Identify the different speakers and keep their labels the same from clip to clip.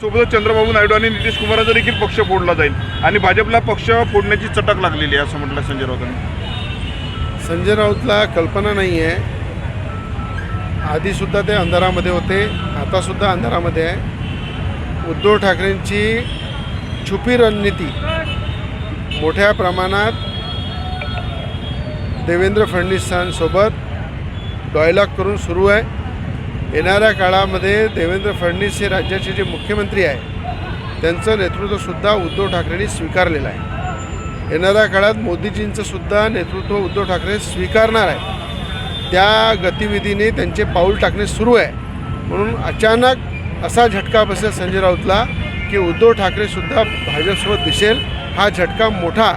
Speaker 1: सोबतच चंद्रबाबू नायडू आणि नितीश कुमारांचा देखील पक्ष फोडला जाईल. आणि भाजपला पक्ष फोडण्याची चटक लागलेली आहे असं म्हटलं संजय राऊतांनी.
Speaker 2: संजय राऊतला कल्पना नाही आहे आधीसुद्धा ते अंधारामध्ये होते आतासुद्धा अंधारामध्ये आहे. उद्धव ठाकरेंची छुपी रणनीती मोठ्या प्रमाणात देवेंद्र फडणवीसांसोबत डॉयलॉग करून सुरू आहे. येणाऱ्या काळामध्ये देवेंद्र फडणवीस हे राज्याचे जे मुख्यमंत्री आहे त्यांचं नेतृत्वसुद्धा उद्धव ठाकरेंनी स्वीकारलेलं आहे. येणाऱ्या काळात मोदीजींचंसुद्धा नेतृत्व उद्धव ठाकरे स्वीकारणार आहे. त्या गतिविधीने त्यांचे पाऊल टाकणे सुरू आहे. म्हणून अचानक असा झटका बसेल संजय राऊतला की उद्धव ठाकरेसुद्धा भाजपसोबत दिसेल. हा झटका मोठा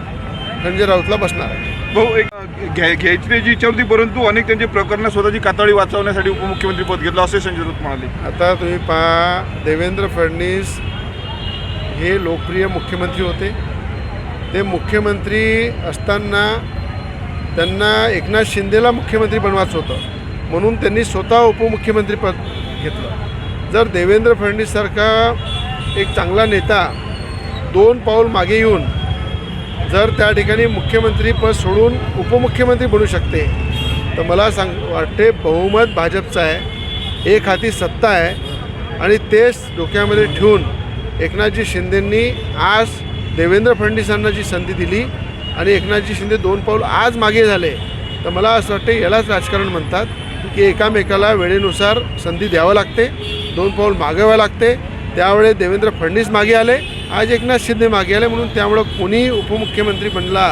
Speaker 2: संजय राऊतला बसणार आहे.
Speaker 1: भाऊ एक घ्या घ्यायची त्याची इच्छा होती परंतु अनेक त्यांची प्रकरणं स्वतःची कातडी वाचवण्यासाठी उपमुख्यमंत्री पद घेतलं असे संजय राऊत म्हणाले.
Speaker 2: आता तुम्ही पहा देवेंद्र फडणवीस हे लोकप्रिय मुख्यमंत्री होते. ते मुख्यमंत्री असताना त्यांना एकनाथ शिंदेला मुख्यमंत्री बनवायचं होतं म्हणून त्यांनी स्वतः उपमुख्यमंत्री पद घेतलं. जर देवेंद्र फडणवीससारखा एक चांगला नेता दोन पाऊल मागे येऊन जर त्या ठिकाणी मुख्यमंत्रीपद सोडून उपमुख्यमंत्री बनू शकते तर मला सांग वाटते बहुमत भाजपचं आहे एक हाती सत्ता आहे आणि तेच डोक्यामध्ये ठेवून एकनाथजी शिंदेंनी आज देवेंद्र फडणवीसांना जी संधी दिली आणि एकनाथजी शिंदे दोन पाऊल आज मागे झाले तर मला असं वाटते यालाच राजकारण म्हणतात की एकामेकाला वेळेनुसार संधी द्यावं लागते दोन पाऊल मागावं लागते त्यावेळेस देवेंद्र फडणवीस मागे आले आज एकनाथ शिंदे मागे आले म्हणून त्यामुळं कोणी उपमुख्यमंत्री बनला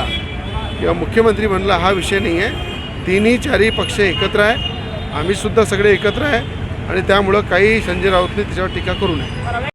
Speaker 2: किंवा मुख्यमंत्री बनला हा विषय नाही आहे. तिन्ही चारही पक्ष एकत्र आहे. आम्हीसुद्धा सगळे एकत्र आहे आणि त्यामुळं काही संजय राऊतने त्याच्यावर टीका करू नये.